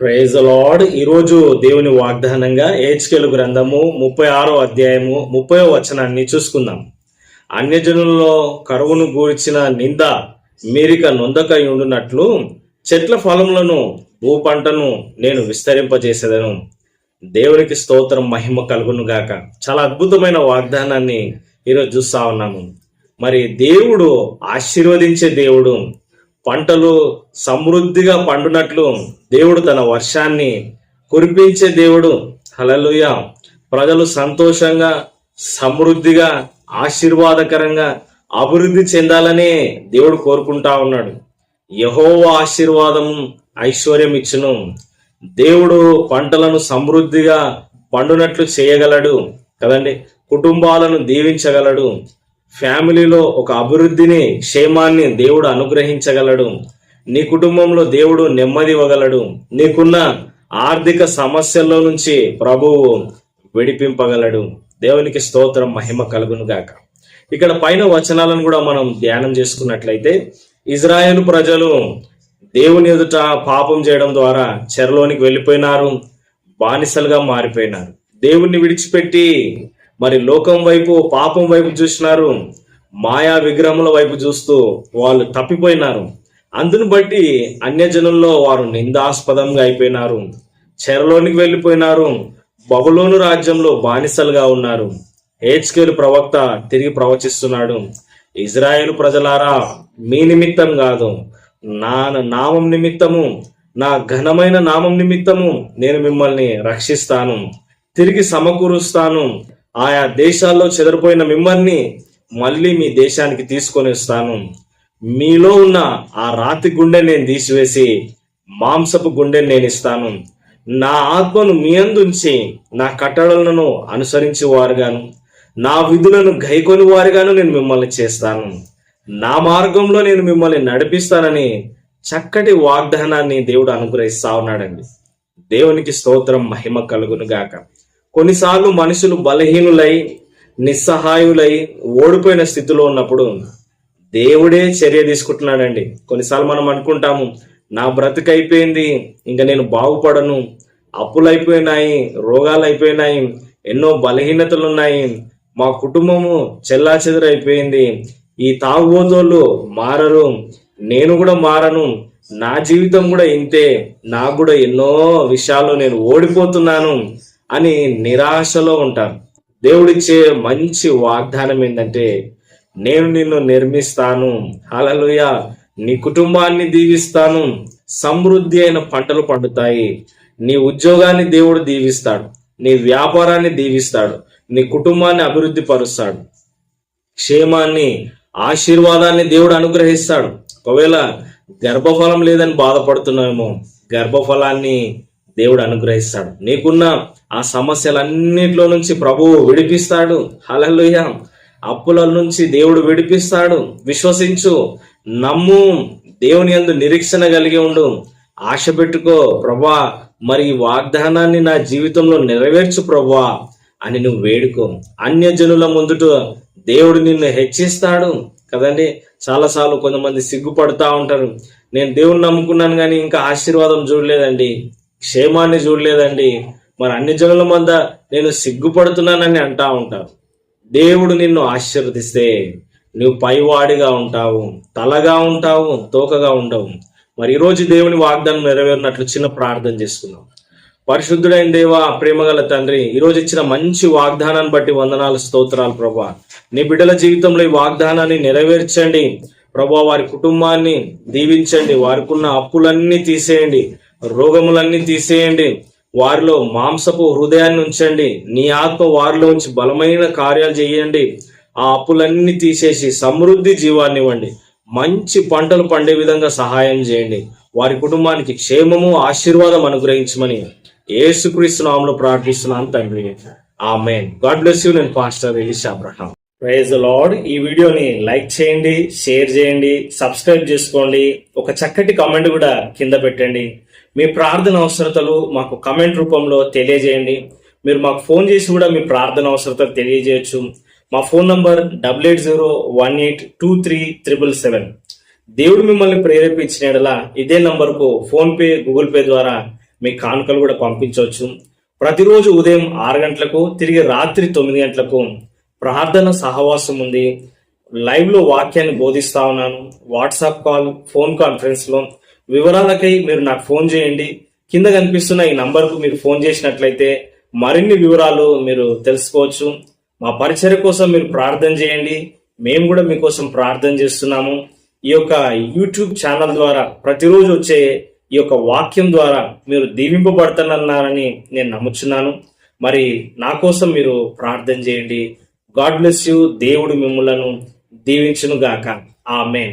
Praise lord ఈరోజు దేవుని వాగ్దానంగా ఏహెచ్కేలు గ్రంథము ముప్పై ఆరో అధ్యాయము ముప్పై వచనాన్ని చూసుకుందాం. అన్యజనులలో కరువును గూర్చిన నింద మీరిక నొందక ఉండునట్లు చెట్ల ఫలములను భూ పంటను నేను విస్తరింపజేసేదను. దేవునికి స్తోత్రం మహిమ కలుగును గాక. చాలా అద్భుతమైన వాగ్దానాన్ని ఈరోజు చూస్తా ఉన్నాము. మరి దేవుడు ఆశీర్వదించే దేవుడు పంటలు సమృద్ధిగా పండునట్లు దేవుడు తన వర్షాన్ని కురిపించే దేవుడు. హలలుయ ప్రజలు సంతోషంగా సమృద్ధిగా ఆశీర్వాదకరంగా అభివృద్ధి చెందాలనే దేవుడు కోరుకుంటా ఉన్నాడు. యహోవ ఆశీర్వాదం ఐశ్వర్యం ఇచ్చును. దేవుడు పంటలను సమృద్ధిగా పండునట్లు చేయగలడు కదండి. కుటుంబాలను దీవించగలడు. ఫ్యామిలీలో ఒక అభివృద్ధిని క్షేమాన్ని దేవుడు అనుగ్రహించగలడు. నీ కుటుంబంలో దేవుడు నెమ్మది ఇవ్వగలడు. నీకున్న ఆర్థిక సమస్యల్లో నుంచి ప్రభువు విడిపింపగలడు. దేవునికి స్తోత్రం మహిమ కలుగును గాక. ఇక్కడ పైన వచనాలను కూడా మనం ధ్యానం చేసుకున్నట్లయితే ఇజ్రాయెల్ ప్రజలు దేవుని ఎదుట పాపం చేయడం ద్వారా చెరలోనికి వెళ్ళిపోయినారు బానిసలుగా మారిపోయినారు. దేవుణ్ణి విడిచిపెట్టి మరి లోకం వైపు పాపం వైపు చూసినారు. మాయా విగ్రహముల వైపు చూస్తూ వాళ్ళు తప్పిపోయినారు. అందును బట్టి అన్యజనుల్లో వారు నిందాస్పదంగా అయిపోయినారు. చెరలోనికి వెళ్ళిపోయినారు. బబులోను రాజ్యంలో బానిసలుగా ఉన్నారు. హేచ్కేలు ప్రవక్త తిరిగి ప్రవచిస్తున్నాడు. ఇజ్రాయేల్ ప్రజలారా మీ నిమిత్తం కాదు. నా నామం నిమిత్తము నా ఘనమైన నామం నిమిత్తము నేను మిమ్మల్ని రక్షిస్తాను. తిరిగి సమకూరుస్తాను. ఆయా దేశాల్లో చెదరిపోయిన మిమ్మల్ని మళ్ళీ మీ దేశానికి తీసుకొని వస్తాను మీలో ఉన్న ఆ రాతి గుండె నేను తీసివేసి మాంసపు గుండె నేను ఇస్తాను. నా ఆత్మను మీ అందుంచి నా కట్టడలను అనుసరించి వారుగాను నా విధులను గైకొని వారుగాను నేను మిమ్మల్ని చేస్తాను. నా మార్గంలో నేను మిమ్మల్ని నడిపిస్తానని చక్కటి వాగ్దానాన్ని దేవుడు అనుగ్రహిస్తా ఉన్నాడండి. దేవునికి స్తోత్రం మహిమ కలుగును గాక కొన్నిసార్లు మనుషులు బలహీనులై నిస్సహాయులై ఓడిపోయిన స్థితిలో ఉన్నప్పుడు దేవుడే చర్య తీసుకుంటున్నాడండి. కొన్నిసార్లు మనం అనుకుంటాము నా బ్రతుకు అయిపోయింది ఇంకా నేను బాగుపడను. అప్పులు అయిపోయినాయి రోగాలు అయిపోయినాయి ఎన్నో బలహీనతలు ఉన్నాయి మా కుటుంబము చెల్లా అయిపోయింది. ఈ తాగుబోతోళ్ళు మారరు. నేను కూడా మారను. నా జీవితం కూడా ఇంతే. నాకు కూడా ఎన్నో విషయాల్లో నేను ఓడిపోతున్నాను. అని నిరాశలో ఉంటారు దేవుడిచ్చే మంచి వాగ్దానం ఏంటంటే నేను నిన్ను నిర్మిస్తాను. అలలుయ నీ కుటుంబాన్ని దీవిస్తాను. సమృద్ధి అయిన పంటలు పండుతాయి. నీ ఉద్యోగాన్ని దేవుడు దీవిస్తాడు. నీ వ్యాపారాన్ని దీవిస్తాడు. నీ కుటుంబాన్ని అభివృద్ధి పరుస్తాడు. క్షేమాన్ని ఆశీర్వాదాన్ని దేవుడు అనుగ్రహిస్తాడు. ఒకవేళ గర్భఫలం లేదని బాధపడుతున్నామేమో గర్భఫలాన్ని దేవుడు అనుగ్రహిస్తాడు. నీకున్న ఆ సమస్యలన్నిటిలో నుంచి ప్రభువు విడిపిస్తాడు. హలలుయ అప్పుల నుంచి దేవుడు విడిపిస్తాడు. విశ్వసించు. నమ్ము. దేవుని యందు నిరీక్షణ కలిగి ఉండు. ఆశ పెట్టుకో. ప్రభా మరి ఈ వాగ్దానాన్ని నా జీవితంలో నెరవేర్చు ప్రభా అని నువ్వు వేడుకో. అన్యజనుల ముందుట దేవుడు నిన్ను హెచ్చిస్తాడు. కదండి? చాలాసార్లు కొంతమంది సిగ్గుపడతా ఉంటారు. నేను దేవుని నమ్ముకున్నాను కానీ ఇంకా ఆశీర్వాదం చూడలేదండి. క్షేమాన్ని చూడలేదండి. మరి అన్ని జనుల మంద నేను సిగ్గుపడుతున్నానని అంటా ఉంటారు. దేవుడు నిన్ను ఆశీర్వదిస్తే నువ్వు పైవాడిగా ఉంటావు తలగా ఉంటావు తోకగా ఉండవు. మరి ఈరోజు దేవుని వాగ్దానం నెరవేరినట్లు చిన్న ప్రార్థన చేసుకుందాం. పరిశుద్ధుడైన దేవా ప్రేమగల తండ్రి ఈరోజు ఇచ్చిన మంచి వాగ్దానాన్ని బట్టి వందనాలు స్తోత్రాలు ప్రభా. నీ బిడ్డల జీవితంలో ఈ వాగ్దానాన్ని నెరవేర్చండి. ప్రభా వారి కుటుంబాన్ని దీవించండి. వారికి ఉన్న అప్పులన్నీ తీసేయండి. రోగములన్నీ తీసేయండి. వారిలో మాంసపు హృదయాన్ని ఉంచండి. నీ ఆత్మ వారిలో ఉంచి బలమైన కార్యాలు చేయండి. ఆ అప్పులన్నీ తీసేసి సమృద్ధి జీవాన్ని ఇవ్వండి. మంచి పంటలు పండే విధంగా సహాయం చేయండి. వారి కుటుంబానికి క్షేమము ఆశీర్వాదం అనుగ్రహించమని ఏసుక్రీస్తు నామంలో ప్రార్థిస్తున్నాను తండ్రి. మెయిన్ గాడ్ బ్లెస్ యూ. నేను pastor Elisha Abraham. Praise Lord. ఈ వీడియోని లైక్ చేయండి షేర్ చేయండి సబ్స్క్రైబ్ చేసుకోండి. ఒక చక్కటి కమెంట్ కూడా కింద పెట్టండి. మీ ప్రార్థన అవసరతలు మాకు కమెంట్ రూపంలో తెలియజేయండి. మీరు మాకు ఫోన్ చేసి కూడా మీ ప్రార్థన అవసరతలు తెలియజేయచ్చు. మా phone number double eight zero one eight two three triple seven. దేవుడు మిమ్మల్ని ప్రేరేపించిన యెడల ఇదే నంబర్కు ఫోన్పే గూగుల్ పే ద్వారా మీ కానుకలు కూడా పంపించవచ్చు. ప్రతిరోజు ఉదయం ఆరు గంటలకు తిరిగి రాత్రి తొమ్మిది గంటలకు ప్రార్థన సహవాసం ఉంది. లైవ్లో వాక్యాన్ని బోధిస్తా ఉన్నాను. వాట్సాప్ కాల్ ఫోన్ కాన్ఫరెన్స్లో వివరాలకై మీరు నాకు ఫోన్ చేయండి. కింద కనిపిస్తున్న ఈ నంబర్కు మీరు ఫోన్ చేసినట్లయితే మరిన్ని వివరాలు మీరు తెలుసుకోవచ్చు. మా పరిచయ కోసం మీరు ప్రార్థన చేయండి. మేము కూడా మీకోసం ప్రార్థన చేస్తున్నాము. ఈ యొక్క యూట్యూబ్ ఛానల్ ద్వారా ప్రతిరోజు వచ్చే ఈ యొక్క వాక్యం ద్వారా మీరు దీవింపబడుతున్నారని నేను నమ్ముచున్నాను. మరి నా కోసం మీరు ప్రార్థన చేయండి. God bless you. దేవుడు మిమ్మలను దీవించునుగాక. ఆమెన్.